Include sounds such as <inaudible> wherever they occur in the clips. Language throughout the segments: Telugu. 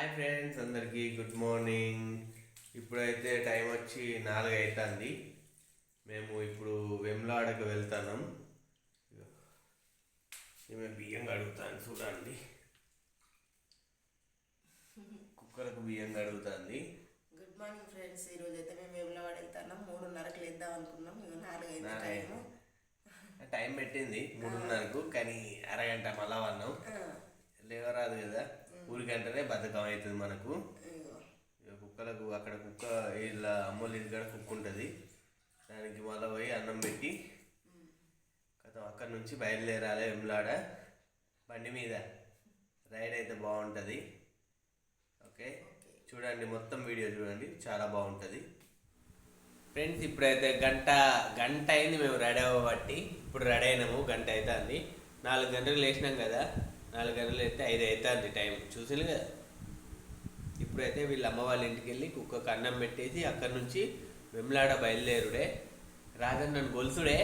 హాయ్ ఫ్రెండ్స్ అందరికీ గుడ్ మార్నింగ్. ఇప్పుడైతే టైం వచ్చి నాలుగు అవుతుంది మేము ఇప్పుడు వెమ్లాడకు వెళ్తున్నాం. ఈమె బియ్యం కడుగుతాను చూడండి. కుక్కలకు బియ్యం కడుగుతుంది. గుడ్ మార్నింగ్ ఫ్రెండ్స్ ఈ రోజు అయితే మేము వేములవాడ వెళ్తున్నాం. మూడున్నరకు లేద్దాం అనుకున్నాం. నాలుగు అయింది టైము టైం పెట్టింది మూడున్నరకు కానీ అరగంట మళ్ళా వన్నాం లేవరాదు కదా. ఊరికంటేనే బద్ధకం అవుతుంది మనకు కుక్కలకు అక్కడ కుక్క ఇలా అమ్మోళ్ళ కాడ కుక్క ఉంటుంది. దానికి మళ్ళీ పోయి అన్నం పెట్టి కథం అక్కడ నుంచి బయలుదేరాలి వెమ్లాడ బండి మీద. రైడ్ అయితే బాగుంటుంది. ఓకే? చూడండి మొత్తం వీడియో చూడండి. చాలా బాగుంటుంది. ఫ్రెండ్స్ ఇప్పుడైతే గంట గంట అయింది మేము రెడీ అవ్వబట్టి. ఇప్పుడు రెడీ అయినాము గంట అవుతుంది. నాలుగు గంటలకు లేచినాం కదా. నాలుగు గంటలు అయితే ఐదు అవుతుంది టైం. చూసాను కదా? ఇప్పుడైతే వీళ్ళ అమ్మ వాళ్ళ ఇంటికి వెళ్ళి కుక్కకు అన్నం పెట్టేసి అక్కడి నుంచి వెమ్లాడ బయలుదేరుడే. రాజన్ నన్ను గొలుసుడే.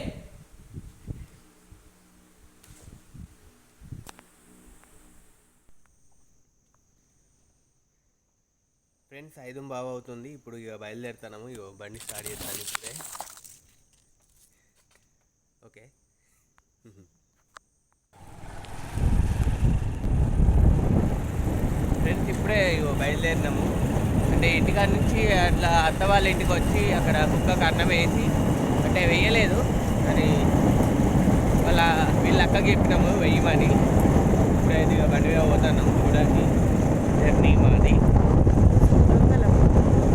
ఫ్రెండ్స్ ఐదు బాగా అవుతుంది. ఇప్పుడు ఇక బయలుదేరుతాము ఇక బండి స్టార్ట్ చేస్తాను ఇప్పుడే. ఓకే ఫ్రెండ్స్ ఇప్పుడే బయలుదేరినాము. అంటే ఇంటికాడ నుంచి అట్లా అత్త వాళ్ళ ఇంటికి వచ్చి అక్కడ కుక్కకు అన్నం వేసి అంటే వేయలేదు కానీ వాళ్ళ వీళ్ళ అక్కకి చెప్పినాము వెయ్యమని ఇప్పుడైతే ఇక బండి పోతున్నాము చూడండి జర్నీ మాది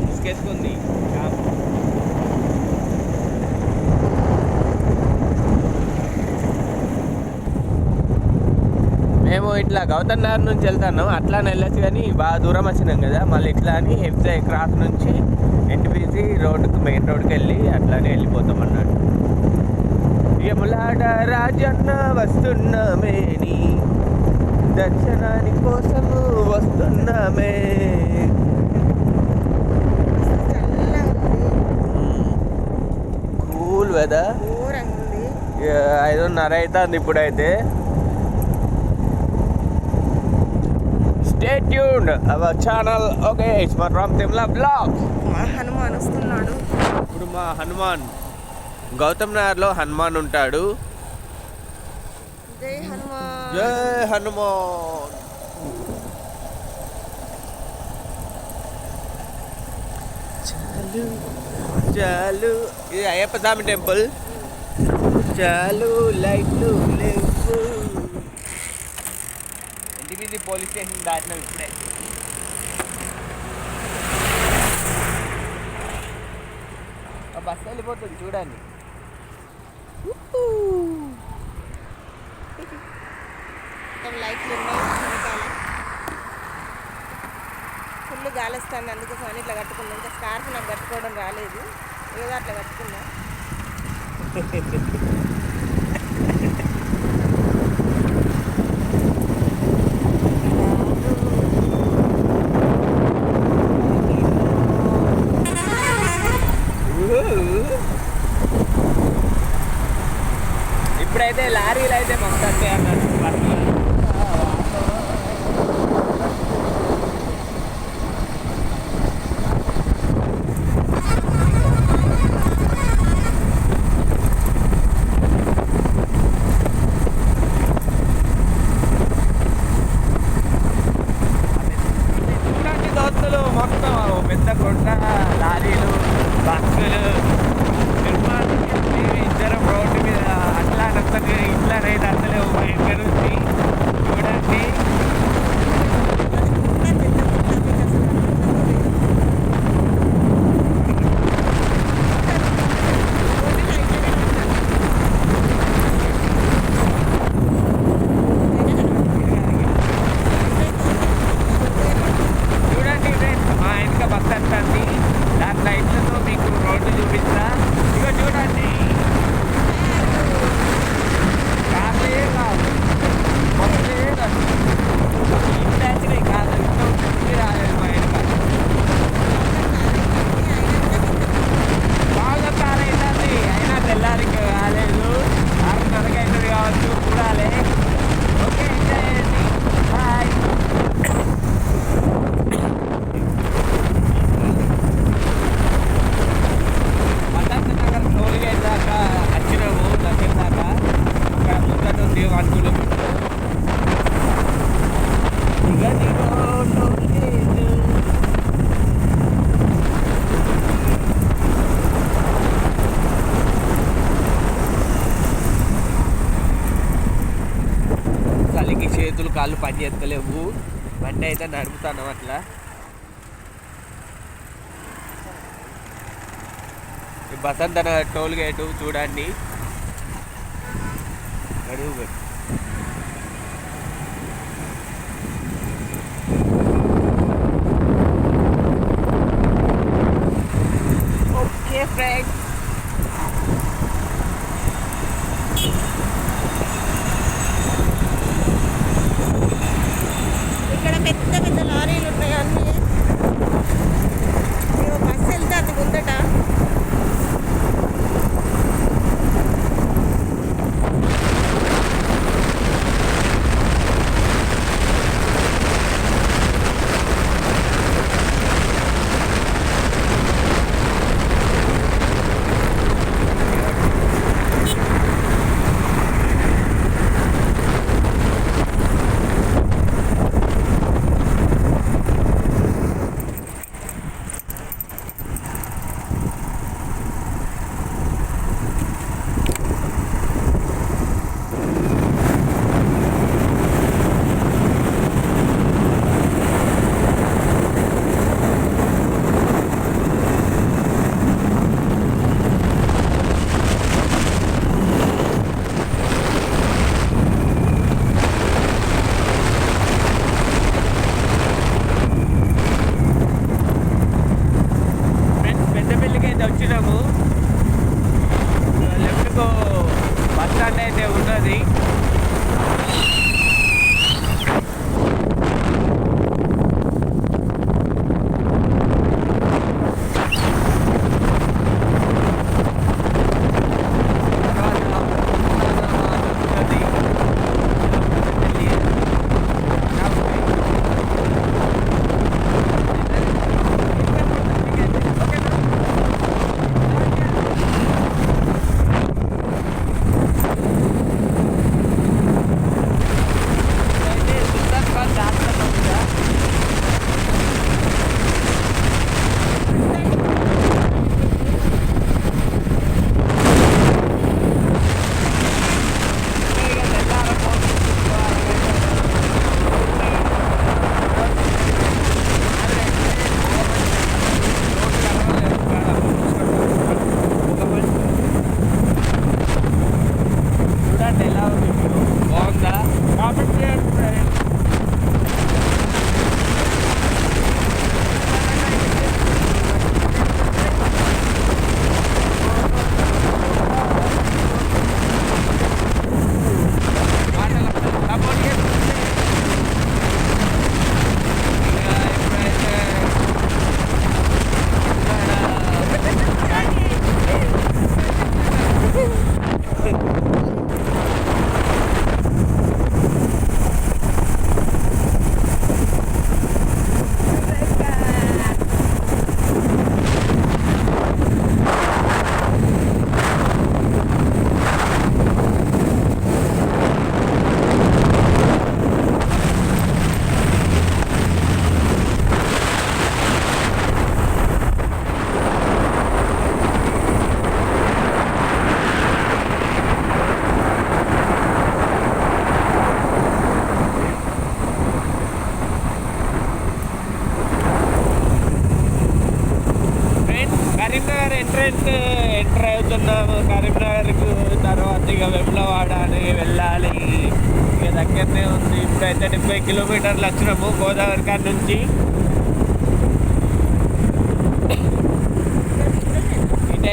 ఇసుకేసుకుంది షాప్ మేము ఇట్లా గౌతమ్ నగర్ నుంచి వెళ్తున్నాం. అట్లానే వెళ్ళొచ్చు కానీ బాగా దూరం వచ్చినాం కదా. మళ్ళీ ఇట్లా అని ఎఫ్జై క్రాస్ నుంచి ఎన్టీపీసీ రోడ్డుకు మెయిన్ రోడ్కి వెళ్ళి అట్లానే వెళ్ళిపోతాం అన్నట్టు. యములాడ రాజన్న వస్తున్నామే నీ దర్శనాని కోసము వస్తున్నామే. కూల్ ఉంది ఐదున్నర అవుతుంది ఇప్పుడైతే. Stay tuned our channel okay it's my from తిమ్లా blog మా హనుమాన్ వస్తున్నాడు. ఇప్పుడు మా హనుమాన్ గౌతమ్ నగర్లో హనుమాన్ ఉంటాడు. జై హనుమాన్. జై హనుమాన్. చాలు. చాలు. ఇది అయ్యప్ప స్వామి టెంపుల్. చాలు లైట్లు లేవు ఎన్టీపీసీ పోలీస్ స్టేషన్ దాటినాం ఇప్పుడే. బస్సు వెళ్ళిపోతుంది చూడండి. లైట్లు ఫుల్ గాలి వస్తుంది అందుకోసం ఇట్లా కట్టుకున్నాం. ఇంకా స్కార్ఫ్ నాకు కట్టుకోవడం రాలేదు. ఏదో అట్లా కట్టుకున్నా. <laughs> నువ్వు? బండి అయితే నడుపుతాను అట్లా? బసంత టోల్ గేటు చూడండి. నడువు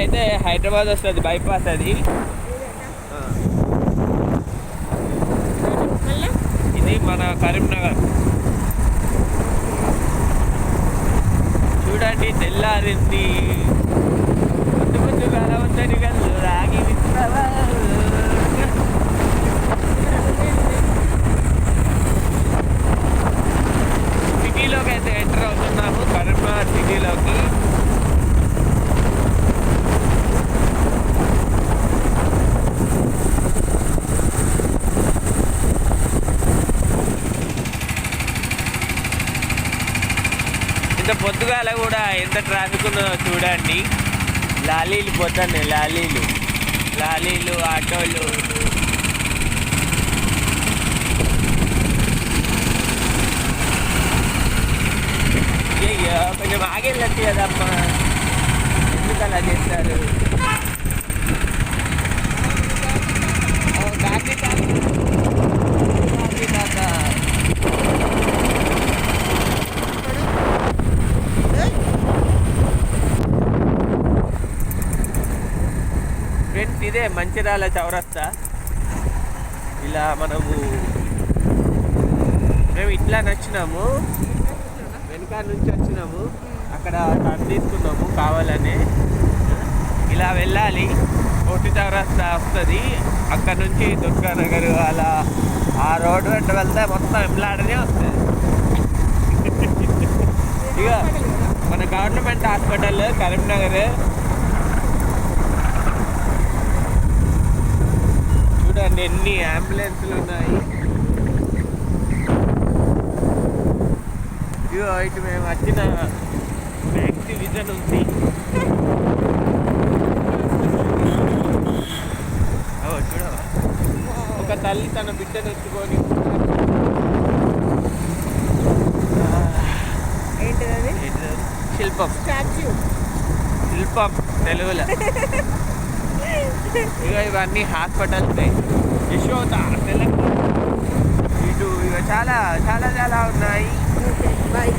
అయితే హైదరాబాద్ వస్తుంది బైపాస్ అది. ఇది మన కరీంనగర్. చూడండి తెల్లారింది. ముందు ముందు కలవద్దని కదా రాగి సిటీలోకి అయితే ఎంటర్ అవుతున్నాము కరీంనగర్ సిటీలోకి. ఇంత పొద్దుగాల కూడా ఎంత ట్రాఫిక్ ఉందో చూడండి. లాలీలు పోతాను లాలీలు. లాలీలు ఆటోలు. కొంచెం ఆగేళ్ళచ్చు కదమ్మా. ఎందుకు అలా చేస్తారు కాకి కాకి మంచిర్యాల చౌరస్తా. ఇలా మనము మేము ఇట్లా నచ్చినాము. వెనుక నుంచి వచ్చినాము. అక్కడ టర్న్ తీసుకున్నాము కావాలని. ఇలా వెళ్ళాలి. కోటి చౌరస్తా వస్తుంది. అక్కడ నుంచి దుర్గా నగర్ అలా ఆ రోడ్డు వెంట వెళ్తే మొత్తం ఎంలాడనే వస్తుంది. ఇక మన గవర్నమెంట్ హాస్పిటల్ కరీంనగర్ చూడండి ఎన్ని అంబులెన్స్లు ఉన్నాయి. ఇటు మేము వచ్చిన మ్యాక్సి విజన్ ఉంది చూడవా? ఒక తల్లి తన బిడ్డను ఎత్తుకొని. ఏంటిది? శిల్పం. స్టాచ్యూ. శిల్పం తెలుగులో. <laughs> ఇక ఇవన్నీ హాస్పిటల్స్ యశోద తెలంగాణ ఇటు ఇక చాలా చాలా చాలా ఉన్నాయి. బాయ్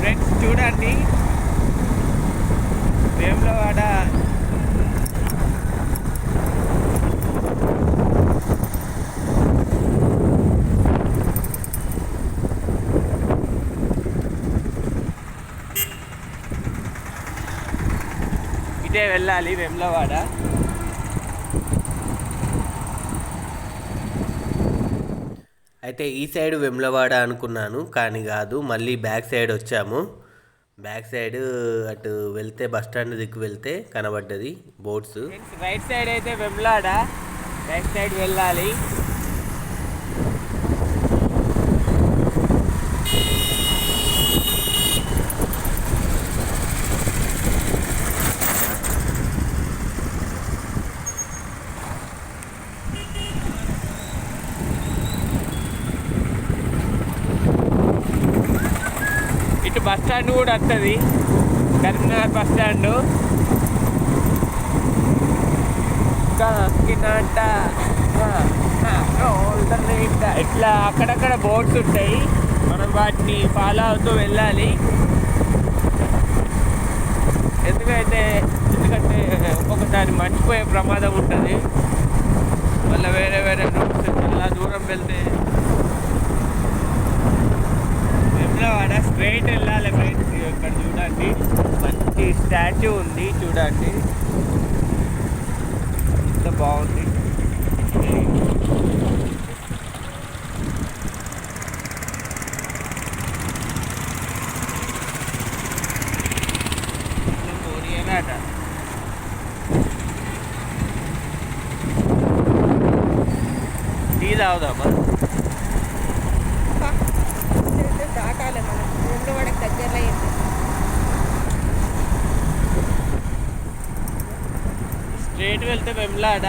ఫ్రెండ్స్ చూడండి వేములవాడ వెళ్ళాలి వేములవాడ. అయితే ఈ సైడ్ వెమ్లవాడ అనుకున్నాను కానీ కాదు మళ్ళీ బ్యాక్ సైడ్ వచ్చాము. బ్యాక్ సైడ్ అటు వెళ్తే బస్ స్టాండ్ దిక్కు వెళ్తే కనబడ్డది బోట్స్. రైట్ సైడ్ అయితే వెమ్లాడ బ్యాక్ సైడ్ వెళ్ళాలి ఇటు బస్ స్టాండ్ కూడా వస్తుంది. కరీంనగర్ బస్ స్టాండ్ కాకినాడ ఇట్లా అక్కడక్కడ బోర్డ్స్ ఉంటాయి. మనం వాటిని ఫాలో అవుతూ వెళ్ళాలి. ఎందుకైతే ఎందుకంటే ఒక్కొక్కసారి మర్చిపోయే ప్రమాదం ఉంటుంది. మళ్ళీ వేరే వేరే రూట్స్ చాలా దూరం వెళ్తే వెమ్లవాడ స్ట్రైట్ వెళ్ళాలి ఫ్రెండ్స్. ఇక్కడ చూడండి. మంచి స్టాచ్యూ ఉంది చూడండి. ఎంత బాగుంది. ఇది కొరియనాట. టీ తాగుదామా దాటాలి మనం రెండు వాడికి దగ్గరలో అయింది స్ట్రైట్ వెళ్తే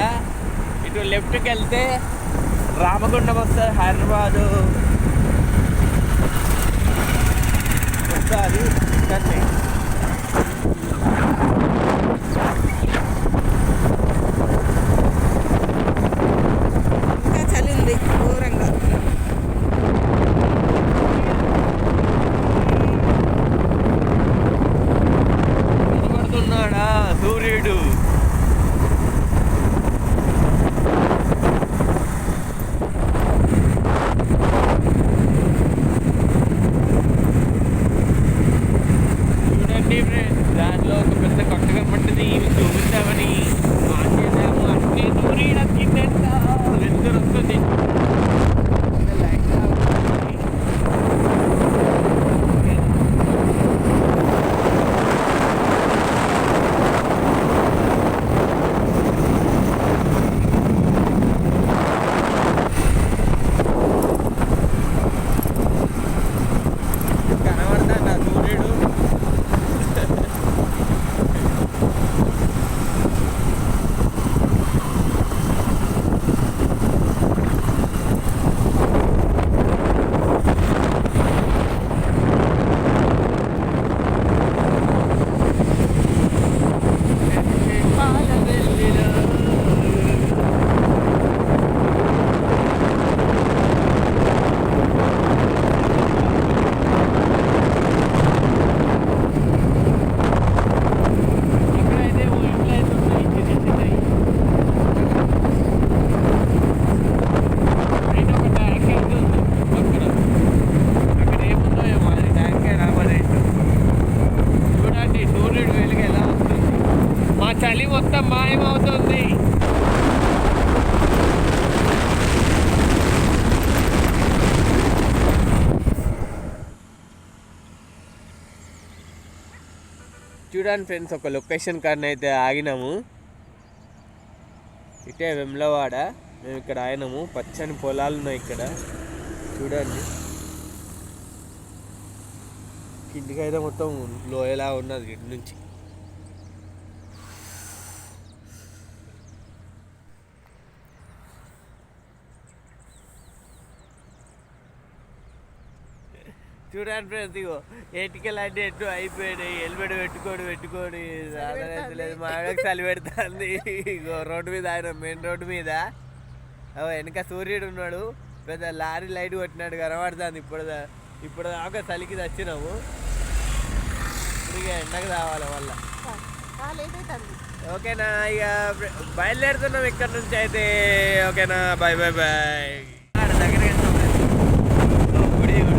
ఇటు లెఫ్ట్కి వెళ్తే రామగుండం వస్తుంది హైదరాబాదు. వస్తుంది. చూడండి ఫ్రెండ్స్ ఒక లొకేషన్ కానీ అయితే ఆగినాము. ఇటే వెమ్లవాడ మేము ఇక్కడ ఆగినాము. పచ్చని పొలాలు ఉన్నాయి ఇక్కడ. చూడండి. కిందికి అయితే మొత్తం లోయలా ఉన్నది ఇటు నుంచి. చూడండి ఫ్రెండ్స్ ఇగో ఎటుకలు అంటే ఎటు అయిపోయినాయి హెల్మెట్ పెట్టుకోడు పెట్టుకోడు లేదు. మా ఆవిడకి చలి పెడుతుంది. ఇగో రోడ్డు మీద ఆయన మెయిన్ రోడ్డు మీద. వెనక సూర్యుడు ఉన్నాడు. పెద్ద లారీ లైట్ కొట్టినాడు కనబడుతుంది. ఇప్పుడు ఇప్పుడు దాకా చలికి తెచ్చినాము ఇక ఎండకు రావాలి వల్ల ఓకేనా ఇక బయలుదేరుతున్నాం ఇక్కడ నుంచి అయితే. ఓకేనా బాయ్ బాయ్ బాయ్ దగ్గరికి వెళ్తాం ఓ, గుడి గుడి.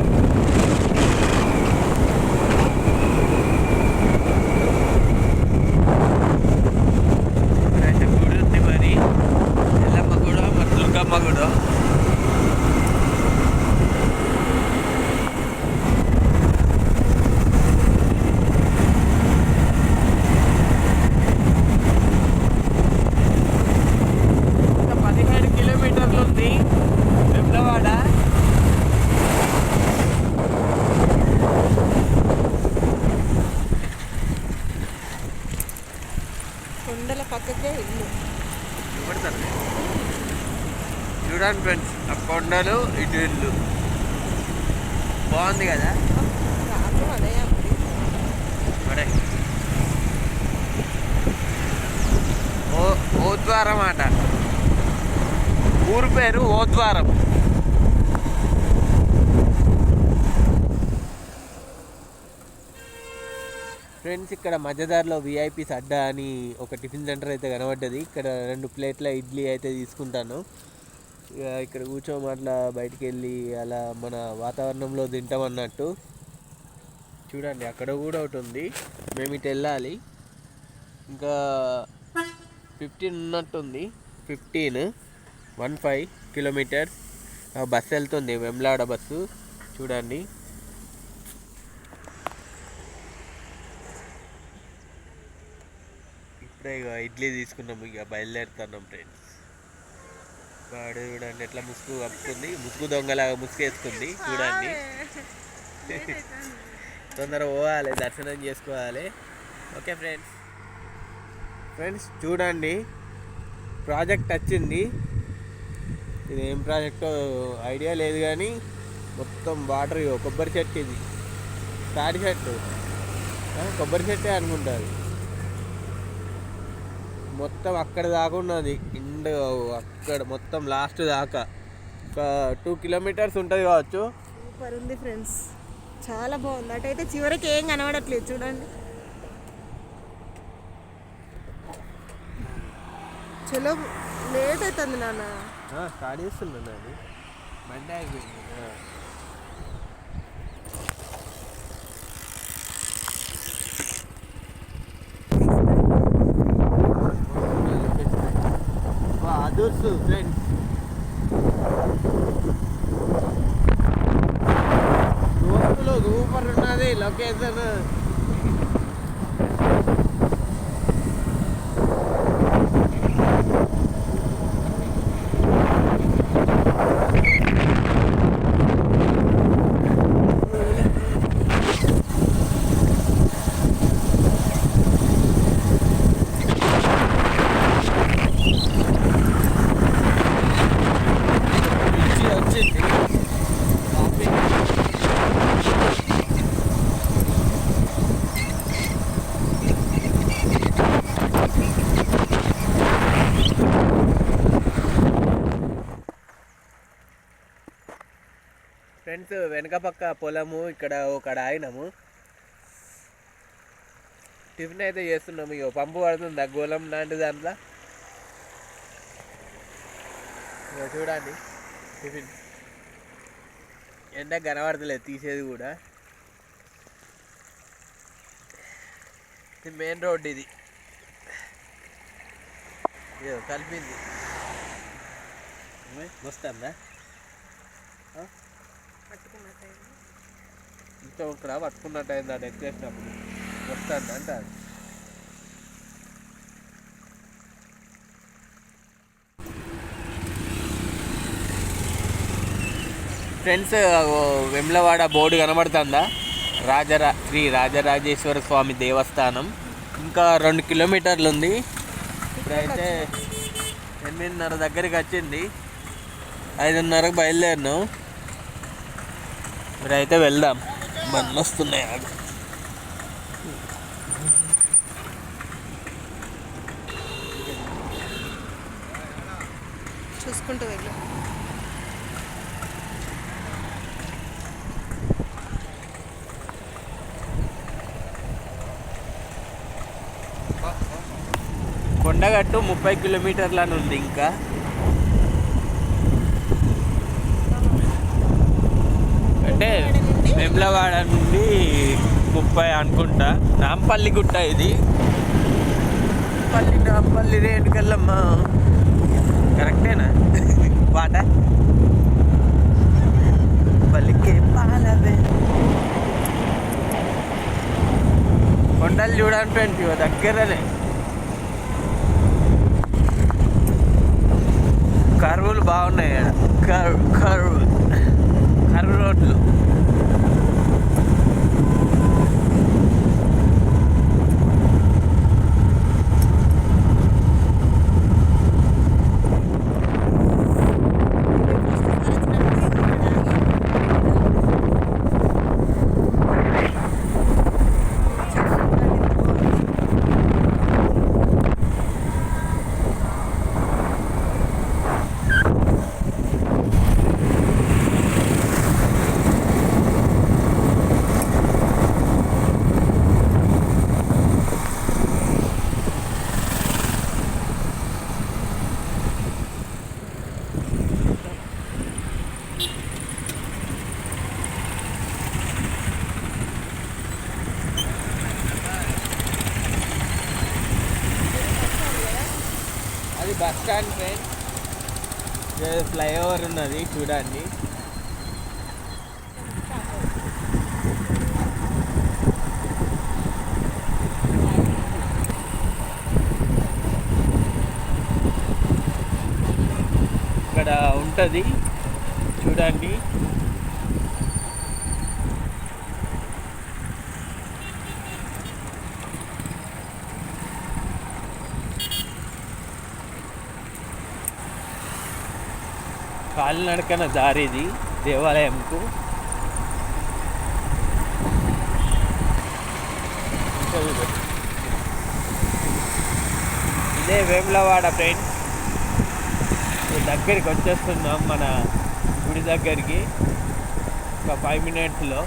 ఇక్కడైతే గుడి ఉంది మరి ఎల్లమ్మ కూడా మరి దుర్గమ్మ కూడా ఇంకా పదిహేడు కిలోమీటర్లు ఉంది వెమ్లవాడ కొండల పక్కకే ఇల్లు చూపెడతాను చూడండి ఫ్రెండ్స్ ఆ ఇటు ఇల్లు. బాగుంది కదా? ఓ ఓద్వారం అట. ఊరు పేరు ఓద్వారం ఫ్రెండ్స్ ఇక్కడ మధ్యదారిలో విఐపీస్ అడ్డా అని ఒక టిఫిన్ సెంటర్ అయితే కనబడ్డది. ఇక్కడ రెండు ప్లేట్ల ఇడ్లీ అయితే తీసుకుంటాను. ఇక్కడ కూర్చోము అట్లా బయటికి వెళ్ళి అలా మన వాతావరణంలో తింటామన్నట్టు చూడండి అక్కడ కూడా ఒకటి ఉంది. మేము ఇటు వెళ్ళాలి. ఇంకా ఫిఫ్టీన్ ఉన్నట్టుంది fifteen one five kilometres bus వెళ్తుంది వెమ్లాడ బస్సు. చూడండి. ఇప్పుడే ఇక ఇడ్లీ తీసుకున్నాము ఇక బయలుదేరుతున్నాం ఫ్రెండ్స్ వాడు చూడండి ఎట్లా ముసుగు కప్పుకుంది ముసుగు దొంగలాగా ముసుగు వేసుకుంది చూడండి. తొందర పోవాలి దర్శనం చేసుకోవాలి. Okay friends. ఫ్రెండ్స్ చూడండి. ప్రాజెక్ట్ వచ్చింది. ఇది ఏం ప్రాజెక్టో ఐడియా లేదు కానీ మొత్తం వాటర్ కొబ్బరి చెట్టు ఇది. తాడి చెట్టు. కొబ్బరి చెట్టే అనుకుంటారు. మొత్తం అక్కడ దాకా ఉన్నది. ఇండ్ అక్కడ మొత్తం లాస్ట్ దాకా. ఒక టూ కిలోమీటర్స్ ఉంటుంది కావచ్చు. సూపర్ ఉంది ఫ్రెండ్స్ చాలా బాగుంది. అటైతే చివరికి ఏం కనబడట్లేదు చూడండి. చలో లేట్ అవుతుంది నాన్న. స్టార్ట్ చేస్తున్నాను అది బండి అయిపోయింది ఆ. ఫ్రెండ్స్ దోస్తులు సూపర్ ఉన్నది లొకేషన్ ఫ్రెండ్స్ వెనక పక్క పొలము ఇక్కడ ఒక ఆగినాము టిఫిన్ అయితే చేస్తున్నాము ఇక పంపు పడుతుంది గోళం లాంటి దాంట్లో. ఇక చూడండి టిఫిన్. ఎండ కనబడతలేదు తీసేది కూడా. ఇది మెయిన్ రోడ్ ఇది. కలిపింది. వస్తుందా? ఇంకా ఇక్కడ పట్టుకున్నట్టు అయింది ఆ ఎక్కేసినప్పుడు వస్తుంది వస్తాను అది. ఫ్రెండ్స్ వెమ్లవాడ బోర్డు కనబడుతుందా? రాజరా శ్రీ రాజరాజేశ్వర స్వామి దేవస్థానం. ఇంకా రెండు కిలోమీటర్లు ఉంది. ఇప్పుడైతే ఎనిమిదిన్నర దగ్గరికి వచ్చింది. ఐదున్నరకు బయలుదేరినాం. ఇప్పుడైతే వెళ్దాం. బండ్లు వస్తున్నాయి. చూసుకుంటూ వెళ్ళు కొండగట్టు ముప్పై కిలోమీటర్లని ఉంది ఇంకా అంటే వెమ్లవాడ నుండి ముప్పై అనుకుంటా. నాంపల్లి గుట్ట ఇది. పల్లి నాంపల్లి రేణుకల్లమ్మ. కరెక్టేనా? పాట? పల్లికే పాలవే. కొండలు చూడండి ఇగో దగ్గరనే. కరువులు బాగున్నాయి. కరువు కరువు. కరువు రోడ్లు అది బస్ స్టాండ్ ఫ్రెండ్ ఫ్లైఓవర్ ఉన్నది చూడండి. ఇక్కడ ఉంటుంది చూడండి కాలినడకన దారిది దేవాలయంకు. ఇదే వేములవాడ ఫ్రెండ్. దగ్గరికి వచ్చేస్తున్నాం మన గుడి దగ్గరికి. ఒక ఫైవ్ మినిట్స్లో.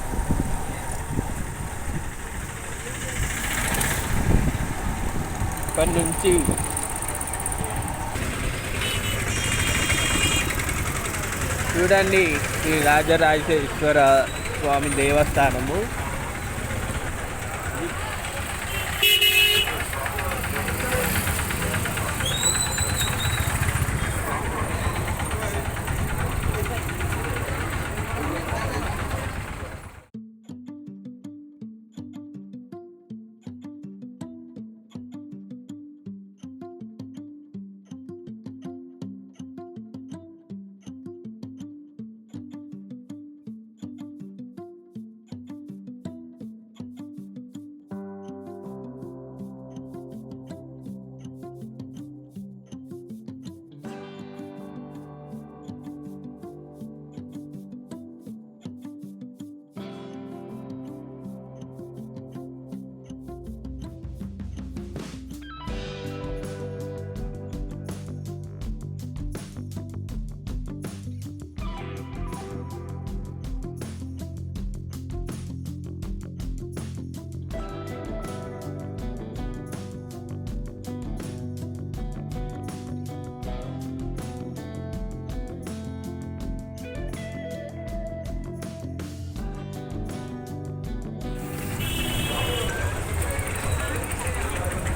ఇక్కడి నుంచి చూడండి శ్రీ రాజరాజేశ్వర స్వామి దేవస్థానము.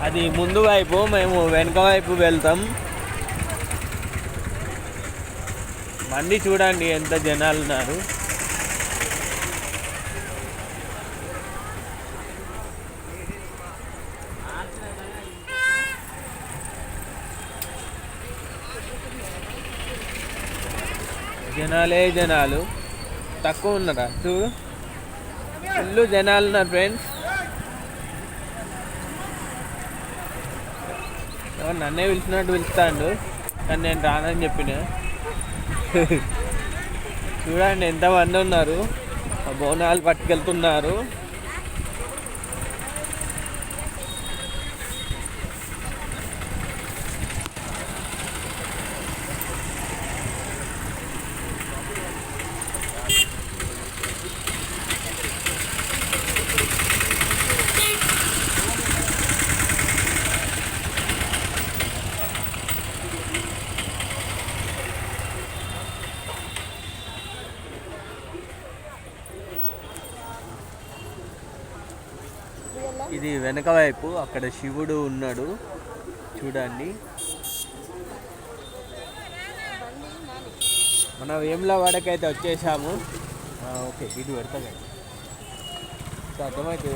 అది ముందు వైపు మేము వెనుక వైపు వెళ్తాం. మంది చూడండి ఎంత జనాలు ఉన్నారు. జనాలే జనాలు. తక్కువ ఉన్నారా? చూడు ఫుల్ జనాలు ఉన్నారు ఫ్రెండ్స్ నన్నే పిలిచినట్టు పిలుస్తాడు. కానీ నేను రానని చెప్పిన. చూడండి ఎంతమంది ఉన్నారు. ఆ బోనాలు పట్టుకెళ్తున్నారు ఇది వెనక వైపు అక్కడ శివుడు ఉన్నాడు. చూడండి. మన వేముల వాడకైతే వచ్చేసాము. ఓకే ఇది పెడతాం. సో అర్థమైతే